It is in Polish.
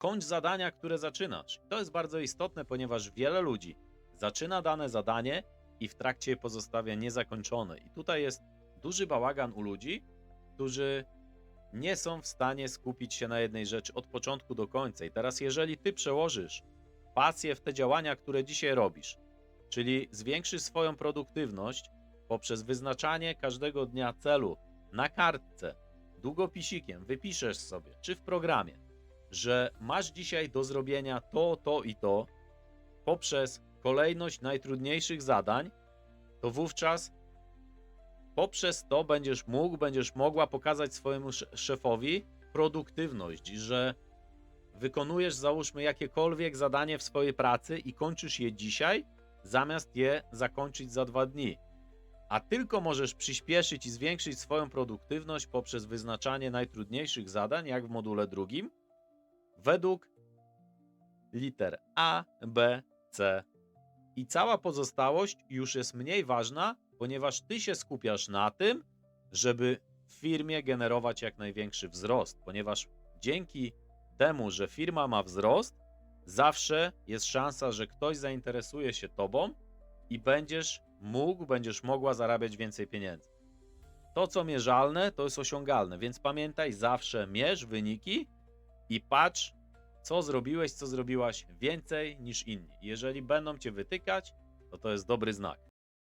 kończ zadania, które zaczynasz. To jest bardzo istotne, ponieważ wiele ludzi zaczyna dane zadanie i w trakcie je pozostawia niezakończone. I tutaj jest duży bałagan u ludzi, którzy nie są w stanie skupić się na jednej rzeczy od początku do końca. I teraz, jeżeli ty przełożysz pasję w te działania, które dzisiaj robisz, czyli zwiększysz swoją produktywność poprzez wyznaczanie każdego dnia celu na kartce, długopisikiem, wypiszesz sobie, czy w programie, że masz dzisiaj do zrobienia to, to i to, poprzez kolejność najtrudniejszych zadań, to wówczas poprzez to będziesz mógł, będziesz mogła pokazać swojemu sz- szefowi produktywność, że wykonujesz, załóżmy, jakiekolwiek zadanie w swojej pracy i kończysz je dzisiaj, zamiast je zakończyć za dwa dni. A tylko możesz przyspieszyć i zwiększyć swoją produktywność poprzez wyznaczanie najtrudniejszych zadań, jak w module drugim, według liter A, B, C. I cała pozostałość już jest mniej ważna, ponieważ ty się skupiasz na tym, żeby w firmie generować jak największy wzrost, ponieważ dzięki temu, że firma ma wzrost, zawsze jest szansa, że ktoś zainteresuje się tobą i będziesz mógł, będziesz mogła zarabiać więcej pieniędzy. To, co mierzalne, to jest osiągalne, więc pamiętaj, zawsze mierz wyniki i patrz, co zrobiłeś, co zrobiłaś więcej niż inni. Jeżeli będą cię wytykać, to to jest dobry znak.